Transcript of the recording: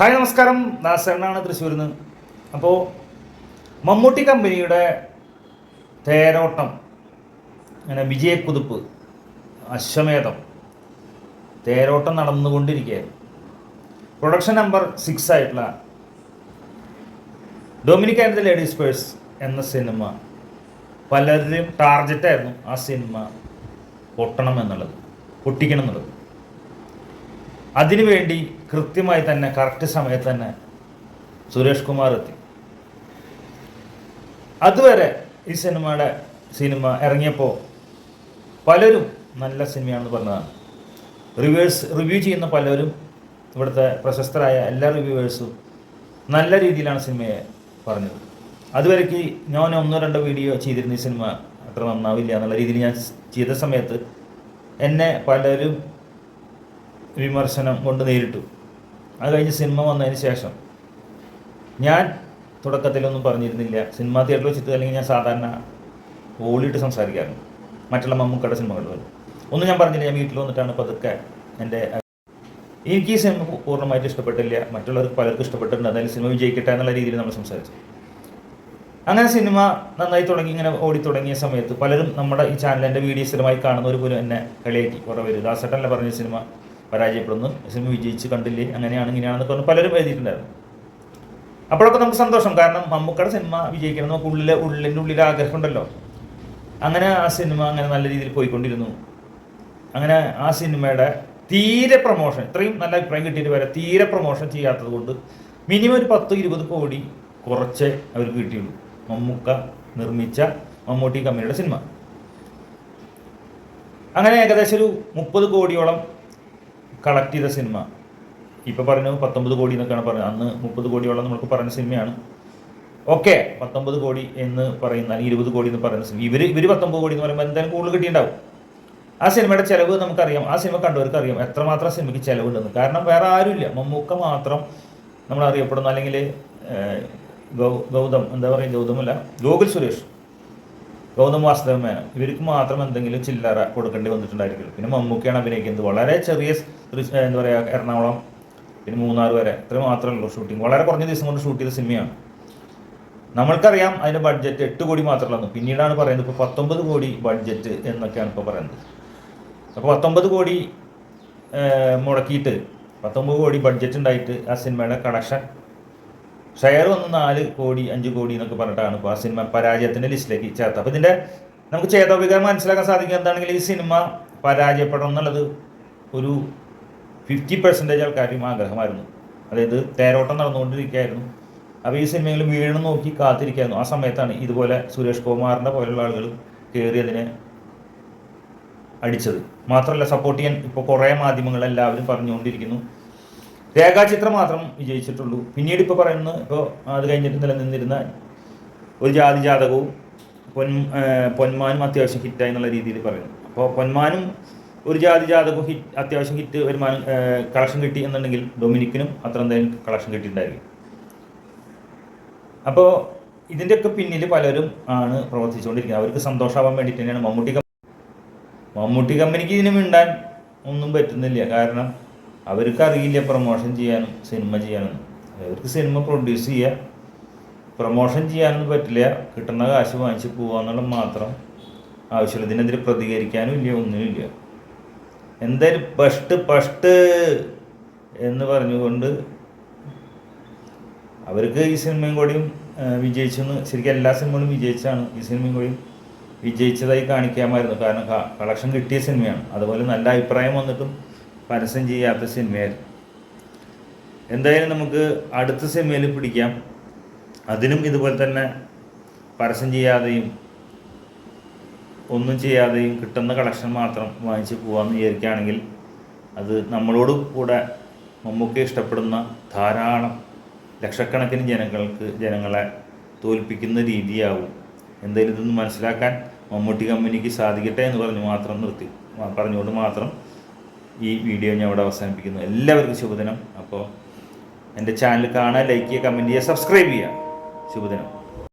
Hi നമസ്കാരം. നാസനാണ് തൃശ്ശൂരിൽ നിന്ന് അപ്പോൾ മമ്മൂട്ടി കമ്പനിയുടെ തേരോട്ടം അങ്ങനെ വിജയക്കുതിപ്പ് അശ്വമേധം തേരോട്ടം നടന്നുകൊണ്ടിരിക്കുകയായിരുന്നു. പ്രൊഡക്ഷൻ നമ്പർ സിക്സ് ആയിട്ടുള്ള Dominic and the ladies purse എന്ന സിനിമ പലരുടെയും ടാർഗറ്റായിരുന്നു ആ സിനിമ പൊട്ടണം എന്നുള്ളത് പൊട്ടിക്കണം എന്നുള്ളത്. അതിനുവേണ്ടി കൃത്യമായി തന്നെ കറക്റ്റ് സമയത്ത് തന്നെ സുരേഷ് കുമാർ എത്തി. അതുവരെ ഈ സിനിമയുടെ സിനിമ ഇറങ്ങിയപ്പോൾ പലരും നല്ല സിനിമയാണെന്ന് പറഞ്ഞതാണ്. റിവ്യൂസ് റിവ്യൂ ചെയ്യുന്ന പലരും ഇവിടുത്തെ പ്രശസ്തരായ എല്ലാ റിവ്യൂവേഴ്സും നല്ല രീതിയിലാണ് സിനിമയെ പറഞ്ഞത്. അതുവരേക്ക് ഞാൻ ഒന്നോ രണ്ടോ വീഡിയോ ചെയ്തിരുന്ന ഈ സിനിമ അത്ര നന്നാവില്ല എന്നുള്ള രീതിയിൽ ഞാൻ ചെയ്ത സമയത്ത് എന്നെ പലരും വിമർശനം കൊണ്ട് നേരിട്ടു. അത് കഴിഞ്ഞ് സിനിമ വന്നതിന് ശേഷം. ഞാൻ തുടക്കത്തിലൊന്നും പറഞ്ഞിരുന്നില്ല. സിനിമ തിയേറ്ററിൽ വെച്ചിട്ട് അല്ലെങ്കിൽ ഞാൻ സാധാരണ ഓളിയിട്ട് സംസാരിക്കാറുണ്ട്. മറ്റുള്ള മമ്മൂക്കയുടെ സിനിമകൾ വരും ഒന്നും ഞാൻ പറഞ്ഞില്ല ഞാൻ വീട്ടിൽ വന്നിട്ടാണ് പതുക്കെ എന്റെ എനിക്ക് ഈ സിനിമ പൂർണമായിട്ട് ഇഷ്ടപ്പെട്ടില്ല. മറ്റുള്ളവർക്ക് പലർക്കും ഇഷ്ടപ്പെട്ടിട്ടുണ്ട്. അതായത് സിനിമ വിജയിക്കട്ടെ എന്നുള്ള രീതിയിൽ നമ്മൾ സംസാരിച്ചു. അങ്ങനെ സിനിമ നന്നായി തുടങ്ങി ഇങ്ങനെ ഓടി തുടങ്ങിയ സമയത്ത് പലരും നമ്മുടെ ഈ ചാനലിന്റെ വീഡിയോ സ്ഥിരമായി കാണുന്നവർ പോലും എന്നെ കളിയാക്കി. കുറേ പേര്. ദാസട്ടല്ല പറഞ്ഞ സിനിമ? പരാജയപ്പെടുന്നു. സിനിമ വിജയിച്ച് കണ്ടില്ലേ? അങ്ങനെയാണ് ഇങ്ങനെയാണെന്നൊക്കെ പറഞ്ഞ് പലരും എഴുതിയിട്ടുണ്ടായിരുന്നു. അപ്പോഴൊക്കെ നമുക്ക് സന്തോഷം. കാരണം മമ്മൂക്കയുടെ സിനിമ വിജയിക്കണം നമുക്ക് ഉള്ളിലെ ഉള്ളിന്റെ ഉള്ളിൽ ആഗ്രഹം ഉണ്ടല്ലോ അങ്ങനെ ആ സിനിമ അങ്ങനെ നല്ല രീതിയിൽ പോയിക്കൊണ്ടിരുന്നു. അങ്ങനെ ആ സിനിമയുടെ തീരെ പ്രൊമോഷൻ ഇത്രയും നല്ല അഭിപ്രായം കിട്ടിയിട്ട് വരെ തീരെ പ്രൊമോഷൻ ചെയ്യാത്തത് കൊണ്ട് മിനിമം ഒരു പത്ത് ഇരുപത് കോടി കുറച്ചേ അവർക്ക് കിട്ടിയുള്ളൂ. മമ്മൂക്ക നിർമ്മിച്ച മമ്മൂട്ടി കമ്പനിയുടെ സിനിമ. അങ്ങനെ ഏകദേശം ഒരു മുപ്പത് കോടിയോളം കളക്ട് ചെയ്ത സിനിമ ഇപ്പോൾ പറഞ്ഞു പത്തൊമ്പത് കോടി എന്നൊക്കെയാണ് പറഞ്ഞത് അന്ന് മുപ്പത് കോടിയോളം നമ്മൾക്ക് പറഞ്ഞ സിനിമയാണ് ഓക്കെ പത്തൊമ്പത് കോടി എന്ന് പറയുന്ന അല്ലെങ്കിൽ ഇരുപത് കോടി എന്ന് പറയുന്ന സിനിമ ഇവർ ഇവർ പത്തൊമ്പത് കോടി എന്ന് പറയുമ്പോൾ എന്തായാലും കൂടുതൽ കിട്ടിയിട്ടുണ്ടാവും. ആ സിനിമയുടെ ചിലവ് നമുക്കറിയാം. ആ സിനിമ കണ്ടവർക്ക് അറിയാം എത്രമാത്രം സിനിമയ്ക്ക് ചിലവുണ്ടെന്ന്. കാരണം വേറെ ആരുമില്ല. മമ്മൂക്ക മാത്രം നമ്മൾ അറിയപ്പെടുന്ന അല്ലെങ്കിൽ ഗൗതം എന്താ പറയുക ഗൗതമല്ല ഗോകുൽ സുരേഷ്. ഗൗതം വാസുദേവ മേനോൻ. ഇവർക്ക് മാത്രം എന്തെങ്കിലും ചില്ലറ കൊടുക്കേണ്ടി വന്നിട്ടുണ്ടായിരിക്കും പിന്നെ മമ്മൂക്കയാണ് അഭിനയിക്കുന്നത്. വളരെ ചെറിയ എന്താ പറയുക എറണാകുളം പിന്നെ മൂന്നാർ വരെ. ഇത്ര മാത്രമേ ഉള്ളൂ ഷൂട്ടിംഗ് വളരെ കുറഞ്ഞ ദിവസം കൊണ്ട് ഷൂട്ട് ചെയ്ത സിനിമയാണ്. നമ്മൾക്കറിയാം അതിന്റെ ബഡ്ജറ്റ് എട്ട് കോടി മാത്രമല്ല പിന്നീടാണ് പറയുന്നത് ഇപ്പോൾ പത്തൊമ്പത് കോടി ബഡ്ജറ്റ് എന്നൊക്കെയാണ് ഇപ്പോൾ പറയുന്നത്. അപ്പോൾ പത്തൊമ്പത് കോടി മുടക്കിയിട്ട് പത്തൊമ്പത് കോടി ബഡ്ജറ്റ് ഉണ്ടായിട്ട് ആ സിനിമയുടെ കളക്ഷൻ ഷെയർ വന്ന് നാല് കോടി അഞ്ച് കോടി എന്നൊക്കെ പറഞ്ഞിട്ടാണ് ഇപ്പോൾ ആ സിനിമ പരാജയത്തിന്റെ ലിസ്റ്റിലേക്ക് ചേർത്തത് അപ്പോൾ ഇതിന്റെ നമുക്ക് ചേതോപികാരം മനസ്സിലാക്കാൻ സാധിക്കും എന്താണെങ്കിൽ ഈ സിനിമ പരാജയപ്പെടണം എന്നുള്ളത് ഒരു ഫിഫ്റ്റി പെർസെന്റേജ് ആൾക്കാരും ആഗ്രഹമായിരുന്നു. അതായത് തേരോട്ടം നടന്നുകൊണ്ടിരിക്കുകയായിരുന്നു. അപ്പോൾ ഈ സിനിമയിൽ വീണ് നോക്കി കാത്തിരിക്കായിരുന്നു ആ സമയത്താണ് ഇതുപോലെ സുരേഷ് കുമാറിന്റെ പോലെയുള്ള ആളുകൾ കയറി അതിനെ അടിച്ചത്. മാത്രമല്ല സപ്പോർട്ട് ചെയ്യാൻ ഇപ്പോൾ കുറേ മാധ്യമങ്ങൾ എല്ലാവരും പറഞ്ഞുകൊണ്ടിരിക്കുന്നു. രേഖാചിത്രം മാത്രം വിജയിച്ചിട്ടുള്ളൂ. പിന്നീട് ഇപ്പോൾ പറയുന്നത് ഇപ്പോൾ അത് കഴിഞ്ഞിട്ട് നിലനിന്നിരുന്ന ഒരു ജാതി ജാതകവും പൊൻ പൊന്മാനും അത്യാവശ്യം ഹിറ്റായി എന്നുള്ള രീതിയിൽ പറയുന്നു. അപ്പോൾ പൊന്മാനും ഒരു ജാതി ജാതകവും ഹിറ്റ് അത്യാവശ്യം ഹിറ്റ് വരുമാനം കളക്ഷൻ കിട്ടി എന്നുണ്ടെങ്കിൽ ഡൊമിനിക്കിനും അത്ര എന്തായാലും കളക്ഷൻ കിട്ടിയിട്ടുണ്ടായിരിക്കും. അപ്പോൾ ഇതിന്റെയൊക്കെ പിന്നിൽ പലരും ആണ് പ്രവർത്തിച്ചുകൊണ്ടിരിക്കുന്നത്. അവർക്ക് സന്തോഷമാവാൻ വേണ്ടിയിട്ട് തന്നെയാണ് മമ്മൂട്ടി കമ്പനി മമ്മൂട്ടി കമ്പനിക്ക് ഇതിന് മിണ്ടാൻ ഒന്നും പറ്റുന്നില്ല. കാരണം അവർക്ക് അറിയില്ല പ്രൊമോഷൻ ചെയ്യാനും സിനിമ ചെയ്യാനും. അവർക്ക് സിനിമ പ്രൊഡ്യൂസ് ചെയ്യുക പ്രൊമോഷൻ ചെയ്യാനൊന്നും പറ്റില്ല. കിട്ടുന്ന കാശ് വാങ്ങിച്ച് പോകുക എന്നുള്ള മാത്രം ആവശ്യമില്ല ഇതിനെതിരെ പ്രതികരിക്കാനും ഇല്ല ഒന്നുമില്ല എന്തായാലും പഷ്ട് പഷ്ട് എന്ന് പറഞ്ഞുകൊണ്ട് അവർക്ക് ഈ സിനിമയും കൂടിയും വിജയിച്ചെന്ന് ശരിക്കും എല്ലാ സിനിമകളും വിജയിച്ചാണ് ഈ സിനിമയും കൂടിയും വിജയിച്ചതായി കാണിക്കാമായിരുന്നു. കാരണം കളക്ഷൻ കിട്ടിയ സിനിമയാണ് അതുപോലെ നല്ല അഭിപ്രായം വന്നിട്ടും പരസ്യം ചെയ്യാത്ത സിനിമയായിരുന്നു എന്തായാലും നമുക്ക് അടുത്ത സിനിമയിൽ പിടിക്കാം. അതിനും ഇതുപോലെ തന്നെ പരസ്യം ചെയ്യാതെയും ഒന്നും ചെയ്യാതെയും കിട്ടുന്ന കളക്ഷൻ മാത്രം വാങ്ങിച്ച് പോകാമെന്ന് വിചാരിക്കുകയാണെങ്കിൽ അത് നമ്മളോട് കൂടെ മമ്മൂക്കെ ഇഷ്ടപ്പെടുന്ന ധാരാളം ലക്ഷക്കണക്കിന് ജനങ്ങൾക്ക് ജനങ്ങളെ തോൽപ്പിക്കുന്ന രീതിയാവും. എന്തായാലും ഇതൊന്ന് മനസ്സിലാക്കാൻ മമ്മൂട്ടി കമ്പനിക്ക് സാധിക്കട്ടെ എന്ന് പറഞ്ഞ് മാത്രം നിർത്തി പറഞ്ഞുകൊണ്ട് മാത്രം ഈ വീഡിയോ ഞാൻ ഇവിടെ അവസാനിപ്പിക്കുന്നു. എല്ലാവർക്കും ശുഭദിനം. അപ്പോൾ എന്റെ ചാനൽ കാണാൻ ലൈക്ക് ചെയ്യുക കമന്റ് ചെയ്യുക സബ്സ്ക്രൈബ് ചെയ്യുക. ശുഭദിനം.